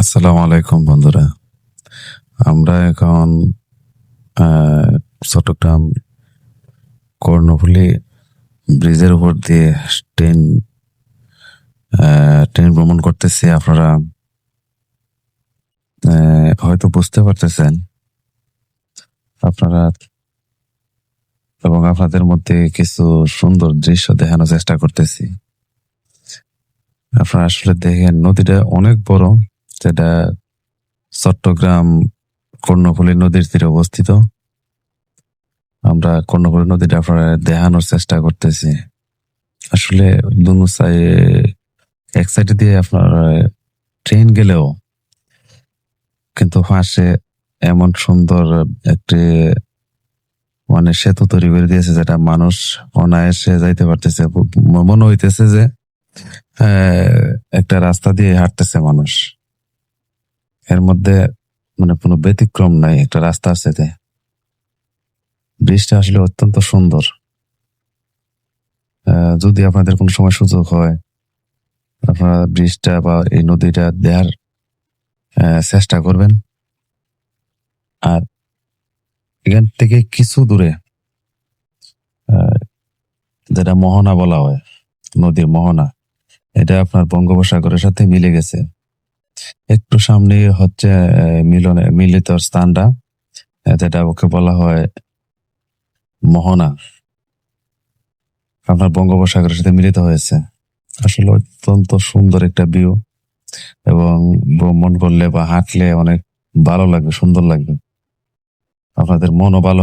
আসসালামু আলাইকুম, বন্ধুরা। আমরা এখন চট্টগ্রাম কর্ণফুলী ব্রিজের উপর দিয়ে ট্রেন ট্রেন ভ্রমণ করতেছি। আপনারা হয়তো বুঝতে পারতেছেন। আপনারা এবং আপনাদের মধ্যে কিছু সুন্দর দৃশ্য দেখানোর চেষ্টা করতেছি। আপনারা আসলে দেখেন, নদীটা অনেক বড়। যেটা চট্টগ্রাম কর্ণফুলী নদীর তীরে অবস্থিত। আমরা কর্ণফুলী নদীটা আপনারা দেখানোর চেষ্টা করতেছি। আসলে দুনো সাইড এক সাইডে দিয়ে আপনার ট্রেন গেলেও কিন্তু পাশে এমন সুন্দর একটি মানে সেতু তৈরি করে দিয়েছে যেটা মানুষ অনায়াসে যাইতে পারতেছে। মনে হইতেছে যে আহ, একটা রাস্তা দিয়ে হাঁটতেছে মানুষ। এর মধ্যে মানে কোনো ব্যতিক্রম নাই একটা রাস্তা আছে ব্রিজটা আসলে অত্যন্ত সুন্দর। যদি আপনাদের কোনো সময় সুযোগ হয় আপনারা ব্রিজটা বা এই নদীটা আহ, চেষ্টা করবেন। আর এখান থেকে কিছু দূরে যেটা মোহনা বলা হয় নদীর মোহনা এটা আপনার বঙ্গোপসাগরের সাথে মিলে গেছে। একটু সামনে হচ্ছে মিলনে, মিলিত স্থানটা যেটা ওকে বলা হয় মোহনা। আপনার বঙ্গোপসাগরের সাথে মিলিত হয়েছে। আসলে অত্যন্ত সুন্দর একটা ভিউ এবং ভ্রমণ করলে বা হাঁটলে অনেক ভালো লাগবে, সুন্দর লাগবে। আপনাদের মনও ভালো